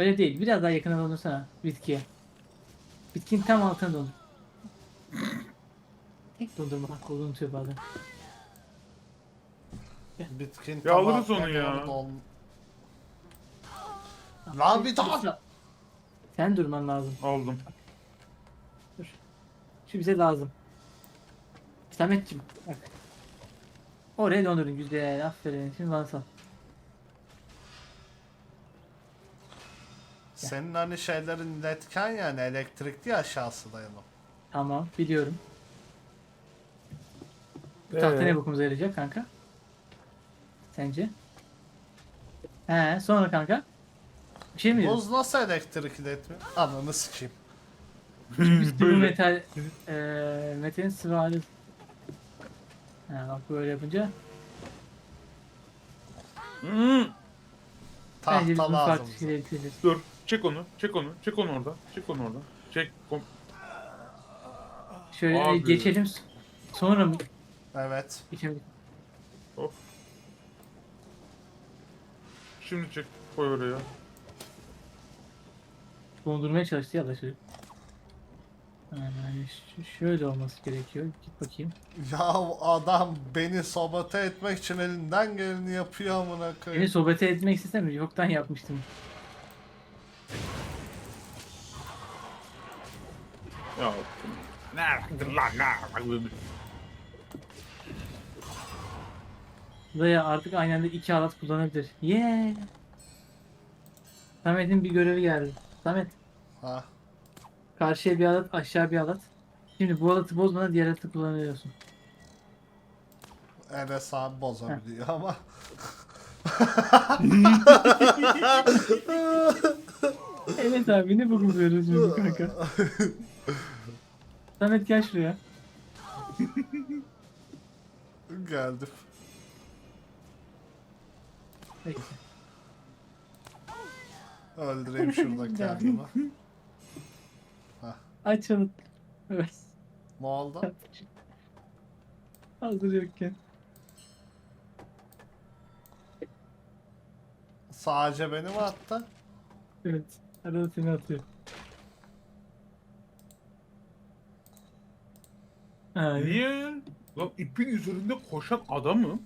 Öyle değil. Biraz daha yakına dondursana bitkiye. Bitkinin tam altına dondur. Tek dondurma hakkı unutuyor bazen. Bitkin Ya tam alırız onu ya. Lan bir daha. Sen durman lazım. Aldım. Şu bize lazım. Sametciğim bak. Oraya dondurun güzel aferin. Şimdi bana sal. Senin hani şeylerin iletken yani elektrikli aşağısı dayanım. Tamam biliyorum. Bu tahta Ee? ne bokumuza yarayacak kanka? Sence? He sonra kanka? Bir şey mi diyorsun? Buz nasıl elektrik iletmiyor? Ananı sikeyim. Üstü bu Böyle. metal eee metalin sıvı hali. Ha bak böyle yapınca Hmm. bence Tahta bunu lazım. farklı bize. şeyler ekleyeceğiz. Dur. Çek onu. Çek onu. Çek onu orada. Çek onu orada. Çek. Kom- Şöyle Abi. geçelim sonra mı Evet. geçelim? Hop. Şimdi çek. Koy oraya. Dondurmaya çalıştı ya da çocuk. Yani ş- şöyle olması gerekiyor. Git bakayım. Ya adam beni sabote etmek için elinden geleni yapıyor amına Beni koyayım. sohbete etmek istesem yoktan yapmıştım. Ya. Daya artık aynı anda iki alat kullanabilir. Yeah. Samet'in bir görevi geldi. Samet Ha. karşıya bir alat aşağı bir alat. Şimdi bu alatı bozmadan diğer alatı kullanıyorsun. Enes abi bozabiliyor ama. Evet abi ne buluyoruz şimdi kanka. Samet gel şuraya. Geldim. Bekle. Öldüreyim şurada kendimi. Aç alat. Evet. Ne oldu? Hazır yokken. Sadece beni mi attı? Evet. Arada seni atıyor. Niye? Lan ipin üzerinde koşan adamım.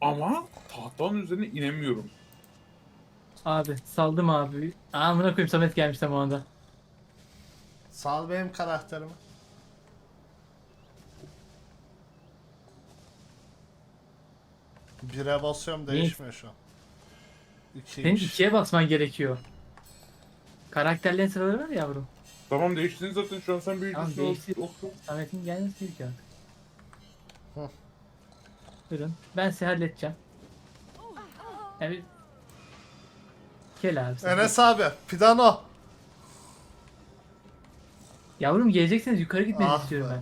Ama tahtanın üzerine inemiyorum. Abi saldım abi. Amına koyayım Samet gelmiş tam o anda. Sal benim karakterimi. Bire basıyorum değişmiyor şu an. Senin İkiymiş. ikiye basman gerekiyor. Karakterlerin sıraları var ya yavrum. Tamam değiştin zaten şu an sen Tamam, büyücüsün. değişti. Oku. Samet'in gelmesi ki artık. Hı. Buyurun. Ben sizi halledeceğim. Evet. Gel abi. sen. Enes abi, Pidano. Yavrum gelecekseniz yukarı gitmenizi Ah istiyorum be.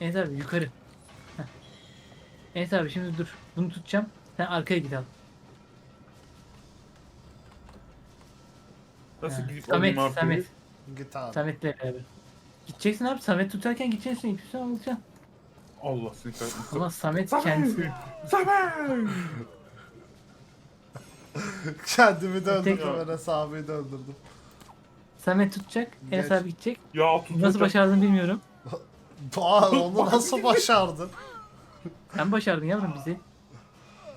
ben. Enes abi yukarı. Heh. Enes abi şimdi dur. Bunu tutacağım. Sen arkaya git al. Nasıl Ha. gidip Samet, arkayı? Samet. Git abi. Samet'le beraber. Gideceksin abi. Samet tutarken gideceksin. İpüsünü alacaksın. Allah seni kahretsin. Ama Samet Samet! kendisi. Samet! Kendimi de Tek- öldürdüm, abiyi de öldürdüm. Samet tutacak. Enes Geç. abi gidecek. Ya tutacak. Nasıl başardın bilmiyorum. Doğa onu nasıl başardın? Sen başardın yavrum bizi.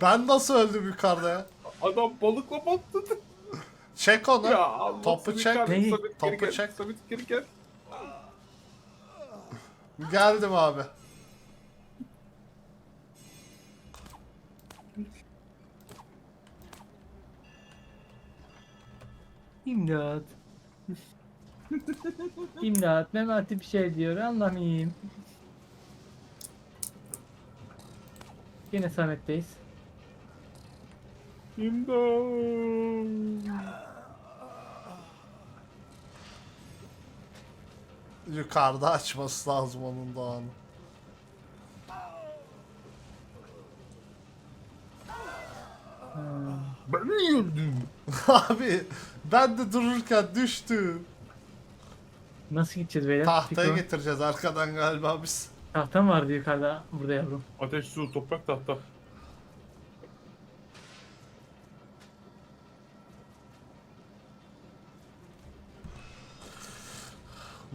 Ben nasıl öldüm yukarıda ya? Adam balıkla patladı. Çek onu. Ya Allah Topu seni çek. Neyi? Geri Topu gel. çek. Samet geri gel. Geldim abi. İmdat. İmdat. Memati bir şey diyor. Anlamayayım. Yine Samet'teyiz. İmdat. Yukarıda açması lazım onun doğanı. Ben öldüm? abi ben de dururken düştüm. Nasıl gideceğiz beyler? Tahtaya Fikro. getireceğiz arkadan galiba biz. Tahta mı vardı yukarıda? Burada yavrum. Ateş, su, toprak, tahta.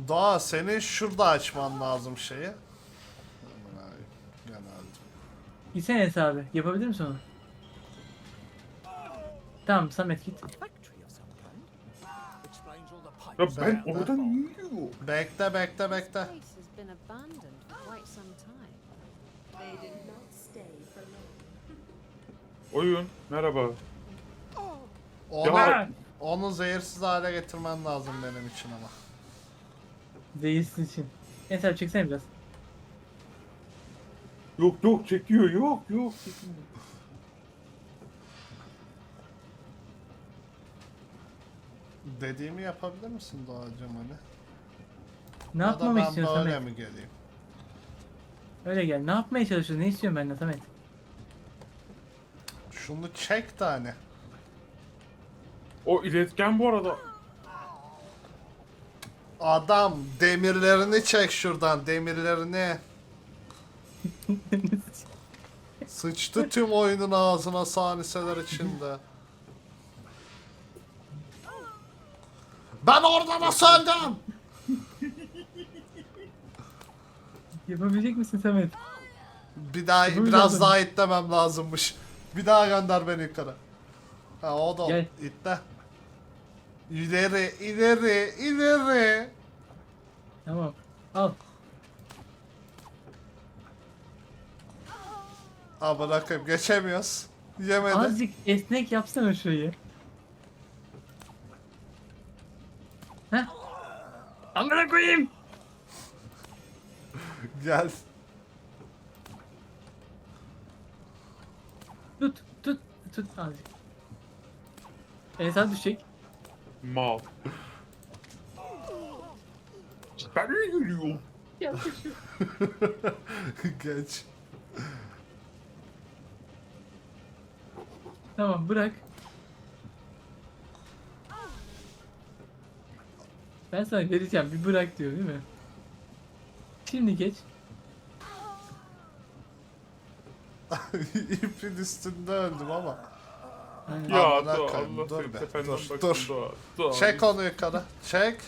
Doğa senin şurada açman lazım şeyi. Genelde. Gitsene Enes abi. Yapabilir misin onu? Tamam Samet git. Ya ben Sen- oradan niye yiyor? Bekle bekle bekle. Place has been abandoned for quite some time. They did not stay for long. Oyun merhaba. Onu, Ya- onu zehirsiz hale getirmen lazım benim için ama. Değilsin için. Enes abi çeksene biraz. Yok yok çekiyor yok yok. Dediğimi yapabilir misin Doğacım hani? Ne Ya da yapmamı ben istiyorsun böyle Samet? mi geleyim? Öyle gel. Ne yapmaya çalışıyorsun? Ne istiyorsun benden Samet? Şunu çek de hani. O iletken bu arada. Adam demirlerini çek şuradan demirlerini. Sıçtı tüm oyunun ağzına saniseler içinde. Ben orada nasıl öldüm? Yapabilecek misin Samet? Bir daha Yapabilirim. biraz daha itlemem lazımmış. Bir daha gönder beni yukarı. Ha o da Gel. itle. İleri, ileri, ileri. Tamam. Al. Ha bırakayım geçemiyoruz. Yemedi. Azıcık esnek yapsana şurayı. Heh. Amına koyayım. Gel. Tut, tut, tut azıcık. Enes abi düşecek. Mal. Ben mi gülüyorum? Geç. Tamam bırak. Ben sana vereceğim bir bırak diyor değil mi? Şimdi geç. İpin üstünde öldüm ama. Aynen. Ya Amına Doğa koyayım, Allah dur seni be, tependen dur, baksın dur. Doğa. Doğa. Çek onu yukarı. Çek.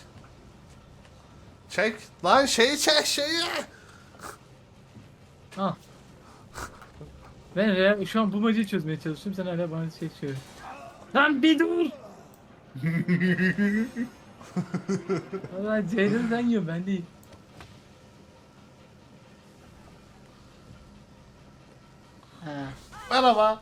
Çek. Lan şeyi çek şeyi. Al. Ben re- şu an bulmacayı çözmeye çalışıyorum. Sen hala bana şey söyle. Lan bir dur. Valla Ceylan sen yiyor ben değil. Ha. Merhaba.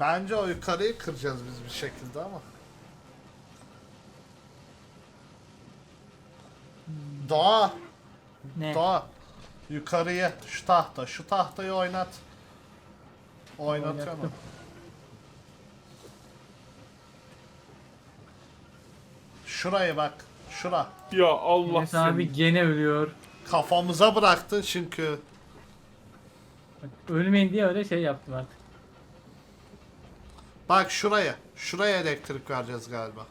Bence o yukarıyı kıracağız biz bir şekilde ama. Doğa, Ne? Doğa. Yukarıya, şu tahta, şu tahtayı oynat. Oynatıyorum. Oynattım. Şurayı bak, şura. Ya Allah abi seni. gene ölüyor. Kafamıza bıraktın çünkü. Bak, ölmeyin diye öyle şey yaptım artık. Bak şuraya. Şuraya elektrik vereceğiz galiba.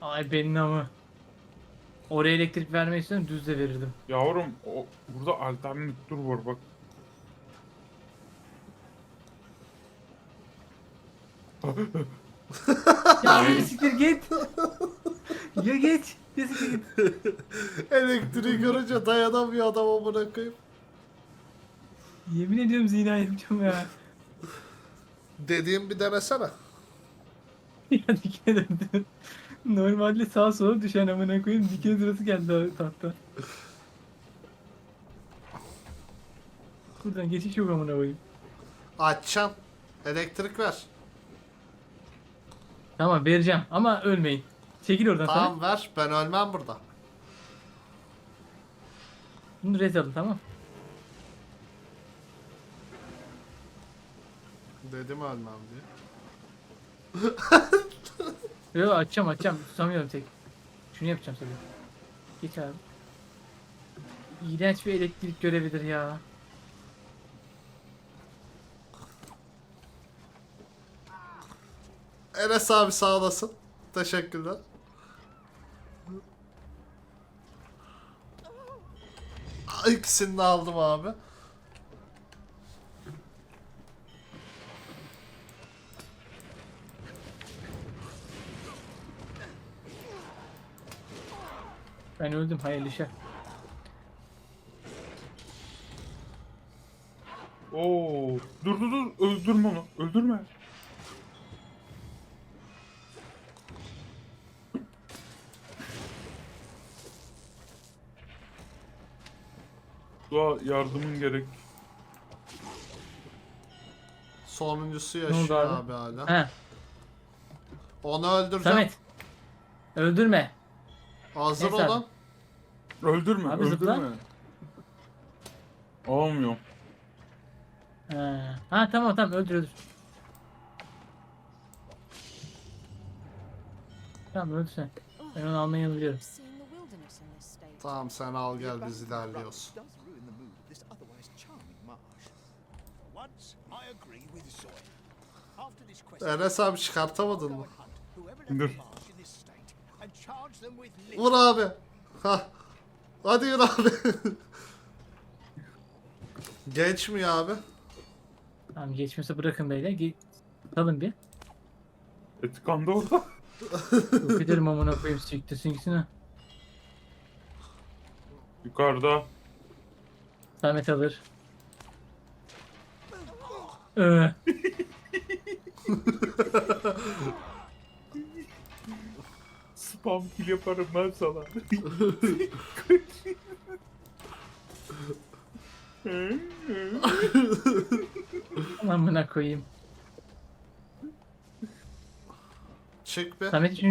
Ay benim ama. Oraya elektrik vermek istiyorum düz de verirdim. Yavrum o, burada alternatif dur var bak. Ya bir siktir git. ya geç. Ya siktir git. Elektriği görünce dayanamıyor adam amına koyayım. Yemin ediyorum zina yapacağım ya. Dediğim bir denesene. ya dikine döndü. Normalde sağa sola düşen amına koyayım dikine sırası geldi o tahta. Buradan geçiş yok amına koyayım. Açacaksın. Elektrik ver. Tamam vereceğim ama ölmeyin. Çekil oradan. Tamam ver. Ben ölmem burada. Bunu rez alın tamam. Dedim ölmem diye. Yok açacağım açacağım. Tutamıyorum tek. Şunu yapacağım tabii. Geç abi. İğrenç bir elektrik görevidir ya. Enes abi sağ olasın. Teşekkürler. İkisini de aldım abi. Ben öldüm hayırlı işler. Oo. Dur dur dur. Öldürme onu. Öldürme. Doğa yardımın gerek. Sonuncusu yaşıyor abi? abi hala. He Onu öldüreceğim. Samet. Öldürme. Hazır Neyse abi. Öldürme. Abi zıpla. öldürme. Olmuyor. Ha, ha tamam tamam öldür öldür. Tamam öldür sen. Ben onu almayı biliyorum. I've seen the wilderness in this state. Tamam sen al gel biz ilerliyoruz. Once I agree with Zoe. After this quest, Enes abi çıkartamadın mı? Dur. Vur abi. Ha. Hadi yürü abi. Geçmiyor abi. Tamam geçmesi bırakın beyler. Ge Salın bir. Etikan da orada. Yok ederim amına koyayım siktirsin gitsin ha. Yukarıda. Samet alır. Ee, Spam kill yaparım ben sana. amına koyayım. Çık bir. Samet için